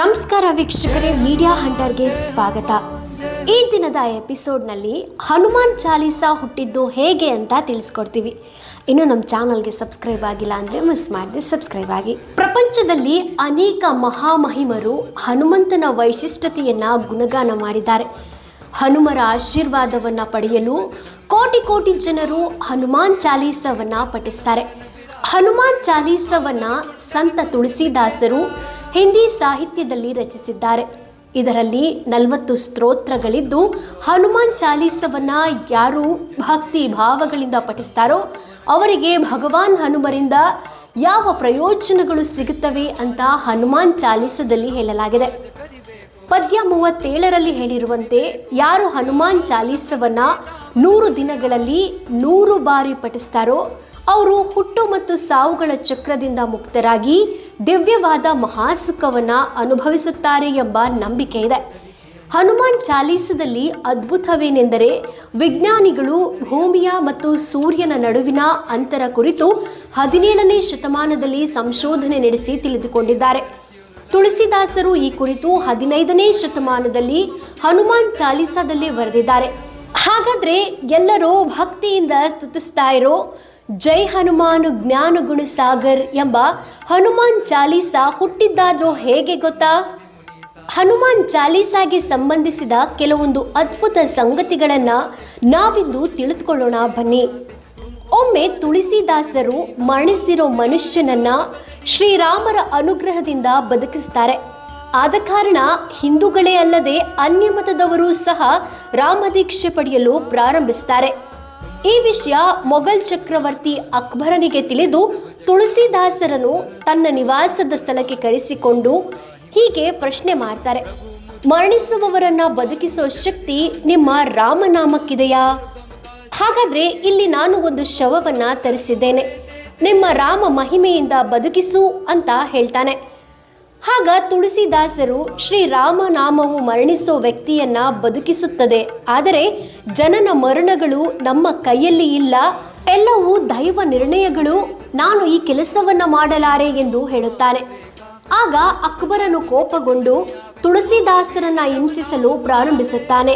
ನಮಸ್ಕಾರ ವೀಕ್ಷಕರೇ ಮೀಡಿಯಾ ಹಂಟರ್ಗೆ ಸ್ವಾಗತ. ಈ ದಿನದ ಎಪಿಸೋಡ್ನಲ್ಲಿ ಹನುಮಾನ್ ಚಾಲೀಸಾ ಹುಟ್ಟಿದ್ದು ಹೇಗೆ ಅಂತ ತಿಳಿಸ್ಕೊಡ್ತೀವಿ. ಇನ್ನು ನಮ್ಮ ಚಾನಲ್ಗೆ ಸಬ್ಸ್ಕ್ರೈಬ್ ಆಗಿಲ್ಲ ಅಂದರೆ ಮಿಸ್ ಮಾಡಿದೆ ಸಬ್ಸ್ಕ್ರೈಬ್ ಆಗಿ. ಪ್ರಪಂಚದಲ್ಲಿ ಅನೇಕ ಮಹಾಮಹಿಮರು ಹನುಮಂತನ ವೈಶಿಷ್ಟ್ಯತೆಯನ್ನು ಗುಣಗಾನ ಮಾಡಿದ್ದಾರೆ. ಹನುಮರ ಆಶೀರ್ವಾದವನ್ನು ಪಡೆಯಲು ಕೋಟಿ ಕೋಟಿ ಜನರು ಹನುಮಾನ್ ಚಾಲೀಸವನ್ನು ಪಠಿಸ್ತಾರೆ. ಹನುಮಾನ್ ಚಾಲೀಸವನ್ನು ಸಂತ ತುಳಸಿದಾಸರು ಹಿಂದಿ ಸಾಹಿತ್ಯದಲ್ಲಿ ರಚಿಸಿದ್ದಾರೆ. ಇದರಲ್ಲಿ ನಲವತ್ತು ಸ್ತೋತ್ರಗಳಿದ್ದು, ಹನುಮಾನ್ ಚಾಲೀಸವನ್ನ ಯಾರು ಭಕ್ತಿ ಭಾವಗಳಿಂದ ಪಠಿಸ್ತಾರೋ ಅವರಿಗೆ ಭಗವಾನ್ ಹನುಮರಿಂದ ಯಾವ ಪ್ರಯೋಜನಗಳು ಸಿಗುತ್ತವೆ ಅಂತ ಹನುಮಾನ್ ಚಾಲೀಸದಲ್ಲಿ ಹೇಳಲಾಗಿದೆ. ಪದ್ಯ ಮೂವತ್ತೇಳರಲ್ಲಿ ಹೇಳಿರುವಂತೆ ಯಾರು ಹನುಮಾನ್ ಚಾಲೀಸವನ್ನ ನೂರು ದಿನಗಳಲ್ಲಿ ನೂರು ಬಾರಿ ಪಠಿಸ್ತಾರೋ ಅವರು ಹುಟ್ಟು ಮತ್ತು ಸಾವುಗಳ ಚಕ್ರದಿಂದ ಮುಕ್ತರಾಗಿ ದಿವ್ಯವಾದ ಮಹಾಸುಖವನ್ನ ಅನುಭವಿಸುತ್ತಾರೆ ಎಂಬ ನಂಬಿಕೆ ಇದೆ. ಹನುಮಾನ್ ಚಾಲೀಸದಲ್ಲಿ ಅದ್ಭುತವೇನೆಂದರೆ ವಿಜ್ಞಾನಿಗಳು ಭೂಮಿಯ ಮತ್ತು ಸೂರ್ಯನ ನಡುವಿನ ಅಂತರ ಕುರಿತು ಹದಿನೇಳನೇ ಶತಮಾನದಲ್ಲಿ ಸಂಶೋಧನೆ ನಡೆಸಿ ತಿಳಿದುಕೊಂಡಿದ್ದಾರೆ. ತುಳಸಿದಾಸರು ಈ ಕುರಿತು ಹದಿನೈದನೇ ಶತಮಾನದಲ್ಲಿ ಹನುಮಾನ್ ಚಾಲೀಸಾದಲ್ಲಿ ಬರೆದಿದ್ದಾರೆ. ಹಾಗಾದ್ರೆ ಎಲ್ಲರೂ ಭಕ್ತಿಯಿಂದ ಸ್ತುತಿಸ್ತಾ ಇರೋ ಜೈ ಹನುಮಾನ್ ಜ್ಞಾನ ಸಾಗರ್ ಎಂಬ ಹನುಮಾನ್ ಚಾಲೀಸಾ ಹುಟ್ಟಿದ್ದಾದ್ರೂ ಹೇಗೆ ಗೊತ್ತಾ? ಹನುಮಾನ್ ಚಾಲೀಸಾಗೆ ಸಂಬಂಧಿಸಿದ ಕೆಲವೊಂದು ಅದ್ಭುತ ಸಂಗತಿಗಳನ್ನು ನಾವಿಂದು ತಿಳಿದುಕೊಳ್ಳೋಣ ಬನ್ನಿ. ಒಮ್ಮೆ ತುಳಸಿದಾಸರು ಮರಣಿಸಿರೋ ಮನುಷ್ಯನನ್ನ ಶ್ರೀರಾಮರ ಅನುಗ್ರಹದಿಂದ ಬದುಕಿಸ್ತಾರೆ. ಆದ ಕಾರಣ ಹಿಂದೂಗಳೇ ಅಲ್ಲದೆ ಅನ್ಯ ಮತದವರು ಸಹ ರಾಮದೀಕ್ಷೆ ಪಡೆಯಲು ಪ್ರಾರಂಭಿಸ್ತಾರೆ. ಈ ವಿಷಯ ಮೊಘಲ್ ಚಕ್ರವರ್ತಿ ಅಕ್ಬರನಿಗೆ ತಿಳಿದು ತುಳಸಿದಾಸರನ್ನು ತನ್ನ ನಿವಾಸದ ಸ್ಥಳಕ್ಕೆ ಕರೆಸಿಕೊಂಡು ಹೀಗೆ ಪ್ರಶ್ನೆ ಮಾಡ್ತಾರೆ. ಮರಣಿಸುವವರನ್ನ ಬದುಕಿಸುವ ಶಕ್ತಿ ನಿಮ್ಮ ರಾಮನಾಮಕ್ಕಿದೆಯಾ? ಹಾಗಾದ್ರೆ ಇಲ್ಲಿ ನಾನು ಒಂದು ಶವವನ್ನ ತರಿಸಿದ್ದೇನೆ. ನಿಮ್ಮ ರಾಮ ಮಹಿಮೆಯಿಂದ ಬದುಕಿಸು ಅಂತ ಹೇಳ್ತಾನೆ. ಆಗ ತುಳಸಿದಾಸರು ಶ್ರೀರಾಮ ನಾಮವು ಮರಣಿಸೋ ವ್ಯಕ್ತಿಯನ್ನ ಬದುಕಿಸುತ್ತದೆ. ಆದರೆ ಜನನ ಮರಣಗಳು ನಮ್ಮ ಕೈಯಲ್ಲಿ ಇಲ್ಲ. ಎಲ್ಲವೂ ದೈವ ನಿರ್ಣಯಗಳು. ನಾನು ಈ ಕೆಲಸವನ್ನ ಮಾಡಲಾರೆ ಎಂದು ಹೇಳುತ್ತಾನೆ. ಆಗ ಅಕ್ಬರನು ಕೋಪಗೊಂಡು ತುಳಸಿದಾಸರನ್ನ ಹಿಂಸಿಸಲು ಪ್ರಾರಂಭಿಸುತ್ತಾನೆ.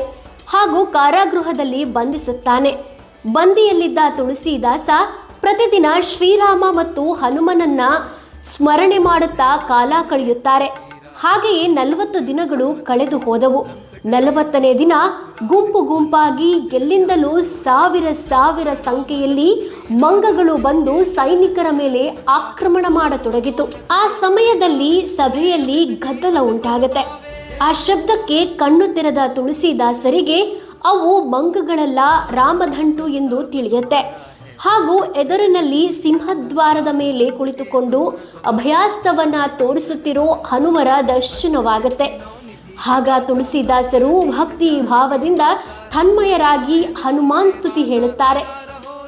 ಹಾಗೂ ಕಾರಾಗೃಹದಲ್ಲಿ ಬಂಧಿಸುತ್ತಾನೆ. ಬಂದಿಯಲ್ಲಿದ್ದ ತುಳಸಿದಾಸ ಪ್ರತಿದಿನ ಶ್ರೀರಾಮ ಮತ್ತು ಹನುಮನನ್ನ ಸ್ಮರಣೆ ಮಾಡುತ್ತಾ ಕಾಲ ಕಳೆಯುತ್ತಾರೆ. ಹಾಗೆಯೇ ನಲವತ್ತು ದಿನಗಳು ಕಳೆದು ಹೋದವು. ನಲವತ್ತನೇ ದಿನ ಗುಂಪು ಗುಂಪಾಗಿ ಎಲ್ಲಿಂದಲೂ ಸಾವಿರ ಸಾವಿರ ಸಂಖ್ಯೆಯಲ್ಲಿ ಮಂಗಗಳು ಬಂದು ಸೈನಿಕರ ಮೇಲೆ ಆಕ್ರಮಣ ಮಾಡತೊಡಗಿತು. ಆ ಸಮಯದಲ್ಲಿ ಸಭೆಯಲ್ಲಿ ಗದ್ದಲ ಉಂಟಾಗತ್ತೆ. ಆ ಶಬ್ದಕ್ಕೆ ಕಣ್ಣು ತೆರೆದ ತುಳಸಿದಾಸರಿಗೆ ಅವು ಮಂಗಗಳೆಲ್ಲ ರಾಮಧಂಟು ಎಂದು ತಿಳಿಯುತ್ತೆ. ಹಾಗೂ ಎದುರಿನಲ್ಲಿ ಸಿಂಹದ್ವಾರದ ಮೇಲೆ ಕುಳಿತುಕೊಂಡು ಅಭಯಾಸ್ತವನ್ನ ತೋರಿಸುತ್ತಿರೋ ಹನುಮರ ದರ್ಶನವಾಗುತ್ತೆ. ಆಗ ತುಳಸಿದಾಸರು ಭಕ್ತಿ ಭಾವದಿಂದ ತನ್ಮಯರಾಗಿ ಹನುಮಾನ್ ಸ್ತುತಿ ಹೇಳುತ್ತಾರೆ.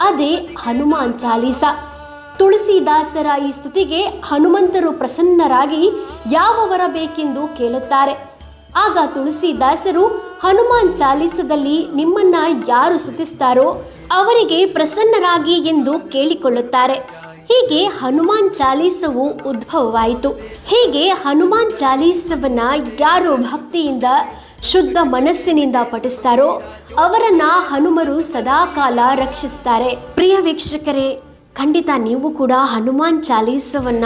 ಅದೇ ಹನುಮಾನ್ ಚಾಲೀಸ. ತುಳಸಿದಾಸರ ಈ ಸ್ತುತಿಗೆ ಹನುಮಂತರು ಪ್ರಸನ್ನರಾಗಿ ಯಾವ ವರ ಬೇಕೆಂದು ಕೇಳುತ್ತಾರೆ. ಆಗ ತುಳಸಿದಾಸರು ಹನುಮಾನ್ ಚಾಲೀಸದಲ್ಲಿ ನಿಮ್ಮನ್ನ ಯಾರು ಸ್ತುತಿಸ್ತಾರೋ ಅವರಿಗೆ ಪ್ರಸನ್ನರಾಗಿ ಎಂದು ಕೇಳಿಕೊಳ್ಳುತ್ತಾರೆ. ಹೀಗೆ ಹನುಮಾನ್ ಚಾಲೀಸವು ಉದ್ಭವವಾಯಿತು. ಹೀಗೆ ಹನುಮಾನ್ ಚಾಲೀಸವನ್ನ ಯಾರು ಭಕ್ತಿಯಿಂದ, ಶುದ್ಧ ಮನಸ್ಸಿನಿಂದ ಪಠಿಸ್ತಾರೋ, ಅವರನ್ನ ಹನುಮರು ಸದಾಕಾಲ ರಕ್ಷಿಸ್ತಾರೆ. ಪ್ರಿಯ ವೀಕ್ಷಕರೇ, ಖಂಡಿತ ನೀವು ಕೂಡ ಹನುಮಾನ್ ಚಾಲೀಸವನ್ನ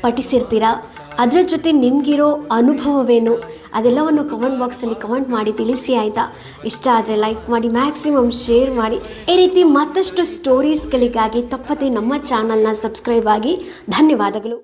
ಪಠಿಸಿರ್ತೀರಾ? ಅದರ ಜೊತೆ ನಿಮಗಿರೋ ಅನುಭವವೇನು? ಅದೆಲ್ಲವನ್ನು ಕಮೆಂಟ್ ಬಾಕ್ಸಲ್ಲಿ ಕಮೆಂಟ್ ಮಾಡಿ ತಿಳಿಸಿ ಆಯಿತಾ? ಇಷ್ಟ ಆದರೆ ಲೈಕ್ ಮಾಡಿ ಮ್ಯಾಕ್ಸಿಮಮ್ ಶೇರ್ ಮಾಡಿ. ಈ ರೀತಿ ಮತ್ತಷ್ಟು ಸ್ಟೋರೀಸ್ಗಳಿಗಾಗಿ ತಪ್ಪದೆ ನಮ್ಮ ಚಾನಲ್ನ ಸಬ್ಸ್ಕ್ರೈಬ್ ಆಗಿ. ಧನ್ಯವಾದಗಳು.